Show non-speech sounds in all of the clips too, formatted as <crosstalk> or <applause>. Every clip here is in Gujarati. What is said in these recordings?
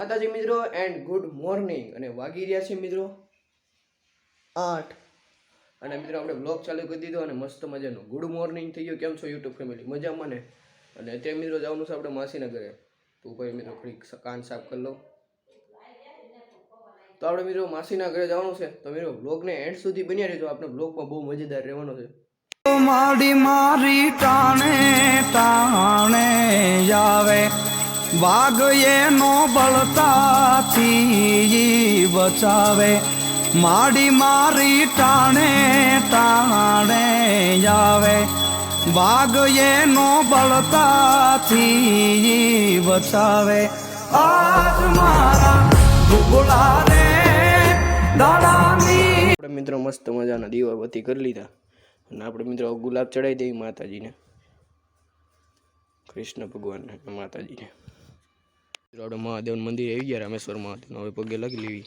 માતાજી મિત્રો એન્ડ ગુડ મોર્નિંગ અને વાગી રહ્યા છે મિત્રો આઠ. અને મિત્રો, આપણે બ્લોગ ચાલુ કરી દીધો અને મસ્ત મજાનો ગુડ મોર્નિંગ થઈ ગયો. કેમ છો યુટ્યુબ ફેમિલી મજામાં ને? અને અત્યારે મિત્રો જવાનું છે આપણે માસીના ઘરે તો ભાઈ મિત્રો, થોડીક કાન સાફ કરી લો. તો આપણે મિત્રો માસીના ઘરે જવાનું છે. તો મિત્રો બ્લોગને એન્ડ સુધી બન્યા રહેજો. આપણે બ્લોગમાં બહુ મજેદાર રહેવાનો છે. મારી મારી ટાણે ટાણે આવે. વાઘ એનો બળતાથી બચાવે માડી મારી ટાણે ટાણે આવે વાઘ એનો બળતાથી બચાવે આજ મારા ભૂગોળા રે આપણે મિત્રો મસ્ત મજાના દીવાબત્તી કરી લીધા. અને આપણે મિત્રો ગુલાબ ચડાવી દેવી માતાજીને. કૃષ્ણ ભગવાનને માતાજીને. આપણે મહાદેવનું મંદિર આવી ગયા રામેશ્વર મહાદેવનું હવે પગે લગી લેવી.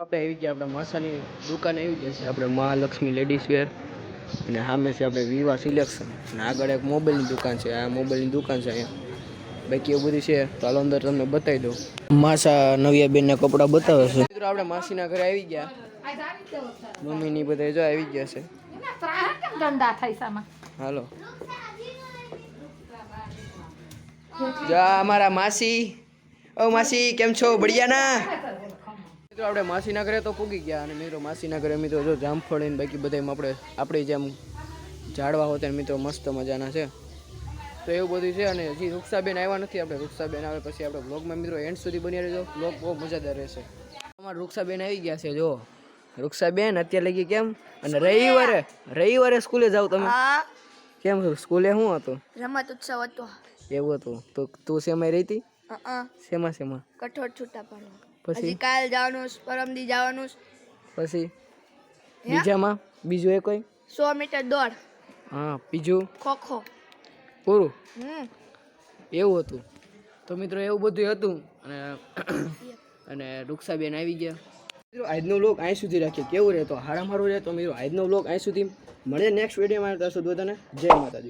આપણે આવી ગયા આપણે માસાની દુકાન આવી ગયા છે આપણે મહાલક્ષ્મી લેડીઝ વેર અને સામે છે આપણે વિવા સિલેક્શન અને આગળ એક મોબાઈલની દુકાન છે. આ મોબાઈલની દુકાન છે અહીંયા. બાકી એવું બધું છે. ચાલો અંદર તમને બતાવી દઉં. માસા નવિયા બેનના કપડાં બતાવે છે. મિત્રો, આપણે માસીના ઘરે આવી ગયા. મમ્મીની બધા જો આવી ગયા છે. હાલો. જા અમારા માસી. ઓ માસી, કેમ છો? બઢિયા ના આપણે માસીના ઘરે તો પૂગી ગયા અને મિત્રો માસીના ઘરે મિત્રો જો જામફળીને બાકી બધા આપણે આપણી જેમ ઝાડવા હોત ને મિત્રો મસ્ત મજાના છે. તો એવું બધું છે અને હજી રૂક્ષાબેન આવ્યા નથી. આપણે રૂક્ષાબેન આવે પછી આપણે બ્લોગમાં મિત્રો એન્ડ સુધી બની રહેજો. બ્લોગ બહુ મજાદાર રહેશે. અમારા રૂક્ષાબેન આવી ગયા છે જો. રૂક્ષાબેન અત્યારે લગી કેમ? અને રવિવારે રવિવારે સ્કૂલે જાવ તમે. કેમ? સ્કૂલે શું હતું? રમત ઉત્સવ હતો. એવું હતું. તો તું શેમાં રહી હતી? શેમાં શેમાં? કઠોળ છૂટા પાડવા. પછી? કાલ જવાનું પરમદી જવાનું. પછી? બીજામાં? બીજું એ કોઈ? સો મીટર દોડ. હા બીજું? ખોખો પૂરું? હમ. એવું હતું. તો મિત્રો એવું બધું હતું. અને <clears throat> અને રૂક્ષાબેન આવી ગયા. મિત્રો આજનો બ્લોગ અહીં સુધી રાખીએ કેવું રહે તો હારામ હારું રહે તો મિત્રો આજનો બ્લોગ અહીં સુધી. મળે નેક્સ્ટ વિડીયોમાં ત્યાં સુધી બધાને જય માતાજી.